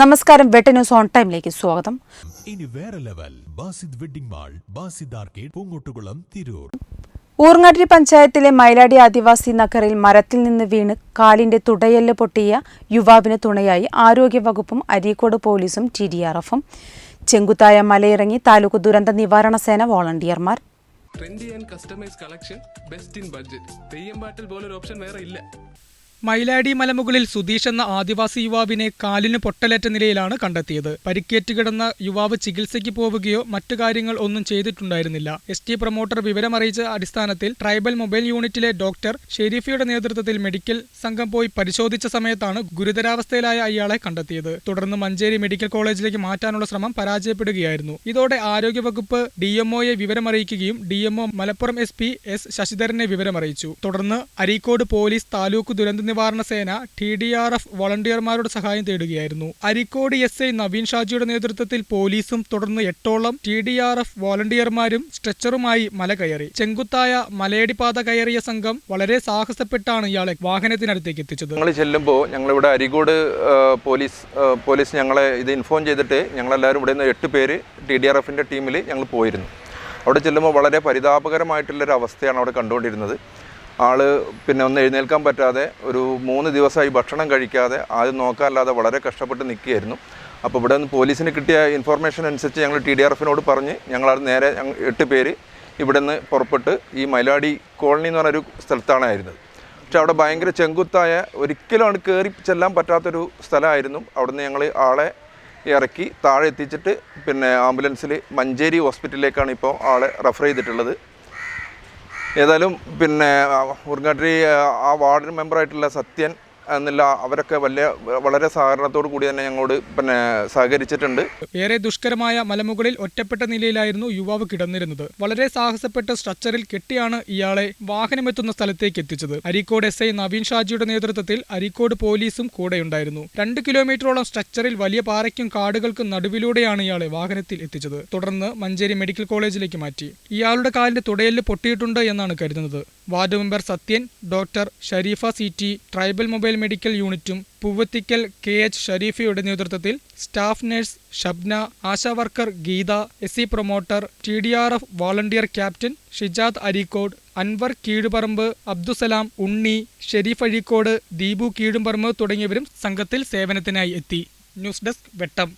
നമസ്കാരം വെട്ട news on ടൈമിലേക്ക് സ്വാഗതം. ഇനി വേറെ level Basid wedding mall Basid arcade Poongottukulam Tirur. Oorngatti പഞ്ചായത്തിലെ മൈലാടി ആദിവാസി നഗറിൽ മരത്തിൽ നിന്ന് വീണ് കാലിന്റെ തുടയെല്ല് പൊട്ടിയ യുവാവിന് തുണയായി ആരോഗ്യവകുപ്പും അരീക്കോട് പോലീസും ടി ഡി ആർ എഫും. ചെങ്കുത്തായ മലയിറങ്ങി താലൂക്ക് ദുരന്ത നിവാരണ സേന വോളണ്ടിയർമാർ. Trendy and customise collection best in budget. Theyyam പാട്ടിൽ പോലൊരു ഓപ്ഷൻ വേറെ ഇല്ല. മൈലാടി മലമുകളിൽ സുധീഷ് എന്ന ആദിവാസി യുവാവിനെ കാലിന് പൊട്ടലേറ്റ നിലയിലാണ് കണ്ടെത്തിയത്. പരിക്കേറ്റ് കിടന്ന യുവാവ് ചികിത്സയ്ക്ക് പോവുകയോ മറ്റു കാര്യങ്ങൾ ഒന്നും ചെയ്തിട്ടുണ്ടായിരുന്നില്ല. എസ് ടി പ്രൊമോട്ടർ വിവരമറിയിച്ച അടിസ്ഥാനത്തിൽ ട്രൈബൽ മൊബൈൽ യൂണിറ്റിലെ ഡോക്ടർ ഷെരീഫിയുടെ നേതൃത്വത്തിൽ മെഡിക്കൽ സംഘം പോയി പരിശോധിച്ച സമയത്താണ് ഗുരുതരാവസ്ഥയിലായ അയാളെ കണ്ടെത്തിയത്. തുടർന്ന് മഞ്ചേരി മെഡിക്കൽ കോളേജിലേക്ക് മാറ്റാനുള്ള ശ്രമം പരാജയപ്പെടുകയായിരുന്നു. ഇതോടെ ആരോഗ്യവകുപ്പ് ഡി എംഒയെ വിവരമറിയിക്കുകയും D MO Malappuram S P S ശശിധരനെ വിവരമറിയിച്ചു. തുടർന്ന് അരീക്കോട് പോലീസ് താലൂക്ക് ദുരന്ത നിവാരണ സേന ടി ഡി ആർ എഫ് വളണ്ടിയർമാരുടെ സഹായം തേടുകയായിരുന്നു. അരിക്കോട് എസ് ഐ നവീൻ ഷാജിയുടെ നേതൃത്വത്തിൽ പോലീസും തുടർന്ന് എട്ടോളം ടി ഡി ആർ എഫ് വോളണ്ടിയർമാരും സ്ട്രെച്ചറുമായി മല കയറി. ചെങ്കുത്തായ മലയടിപ്പാത കയറിയ സംഘം വളരെ സാഹസപ്പെട്ടാണ് ഇയാളെ വാഹനത്തിനടുത്തേക്ക് എത്തിച്ചത്. ഞങ്ങൾ ചെല്ലുമ്പോൾ ഞങ്ങളിവിടെ അരികോട് ആ, പോലീസ് പോലീസ് ഞങ്ങളെ ഇത് ഇൻഫോം ചെയ്തിട്ട് ഞങ്ങളെല്ലാവരും ഇവിടെ നിന്ന് എട്ട് പേര് ടി ഡി ആർ എഫിന്റെ ടീമിൽ ഞങ്ങൾ പോയിരുന്നു. അവിടെ ചെല്ലുമ്പോൾ വളരെ പരിതാപകരമായിട്ടുള്ളൊരു അവസ്ഥയാണ് അവിടെ കണ്ടുകൊണ്ടിരുന്നത്. ആൾ പിന്നെ ഒന്ന് എഴുന്നേൽക്കാൻ പറ്റാതെ ഒരു മൂന്ന് ദിവസമായി ഭക്ഷണം കഴിക്കാതെ ആദ്യം നോക്കാനല്ലാതെ വളരെ കഷ്ടപ്പെട്ട് നിൽക്കുകയായിരുന്നു. അപ്പോൾ ഇവിടെ നിന്ന് പോലീസിന് കിട്ടിയ ഇൻഫർമേഷൻ അനുസരിച്ച് ഞങ്ങൾ ടി ഡി ആർ എഫിനോട് പറഞ്ഞ് ഞങ്ങളത് നേരെ എട്ട് പേര് ഇവിടെ നിന്ന് പുറപ്പെട്ട് ഈ മൈലാടി കോളനി എന്ന് പറഞ്ഞൊരു സ്ഥലത്താണ് ആയിരുന്നത്. പക്ഷെ അവിടെ ഭയങ്കര ചെങ്കുത്തായ ഒരിക്കലും അവിടെ കയറി ചെല്ലാൻ പറ്റാത്തൊരു സ്ഥലമായിരുന്നു. അവിടുന്ന് ഞങ്ങൾ ആളെ ഇറക്കി താഴെ എത്തിച്ചിട്ട് പിന്നെ ആംബുലൻസിൽ മഞ്ചേരി ഹോസ്പിറ്റലിലേക്കാണ് ഇപ്പോൾ ആളെ റെഫർ ചെയ്തിട്ടുള്ളത്. ഏതായാലും പിന്നെ ഉറുങ്ങാട്ടിരി ആ വാർഡ് മെമ്പറായിട്ടുള്ള സത്യൻ എന്നില്ല അവരൊക്കെ വലിയ വളരെ സഹകരണത്തോടു കൂടി തന്നെ ഞങ്ങളോട് പിന്നെ സഹകരിച്ചിട്ടുണ്ട്. ഏറെ ദുഷ്കരമായ മലമുകളിൽ ഒറ്റപ്പെട്ട നിലയിലായിരുന്നു യുവാവ് കിടന്നിരുന്നത്. വളരെ സാഹസപ്പെട്ട സ്ട്രക്ചറിൽ കെട്ടിയാണ് ഇയാളെ വാഹനമെത്തുന്ന സ്ഥലത്തേക്ക് എത്തിച്ചത്. അരീക്കോട് എസ് ഐ നവീൻ ഷാജിയുടെ നേതൃത്വത്തിൽ അരീക്കോട് പോലീസും കൂടെയുണ്ടായിരുന്നു. രണ്ട് കിലോമീറ്ററോളം സ്ട്രക്ചറിൽ വലിയ പാറയ്ക്കും കാടുകൾക്കും നടുവിലൂടെയാണ് ഇയാളെ വാഹനത്തിൽ എത്തിച്ചത്. തുടർന്ന് മഞ്ചേരി മെഡിക്കൽ കോളേജിലേക്ക് മാറ്റി. ഇയാളുടെ കാലിന്റെ തുടയെല്ല് പൊട്ടിയിട്ടുണ്ട് എന്നാണ് കരുതുന്നത്. Ward member Sathyan doctor Shareefa C T tribal mobile medical യൂണിറ്റും പൂവത്തിക്കൽ കെ എച്ച് ഷരീഫയുടെ നേതൃത്വത്തിൽ staff nurse Shabna ASHA worker Geetha S C promoter T D R F volunteer captain Shijad Areekode Anwar Keezhuparamba Abdussalam Unni Shareef Azhikode Deepu Keezhumparamba തുടങ്ങിയവരും സംഘത്തിൽ സേവനത്തിനായി എത്തി. News desk Vettam.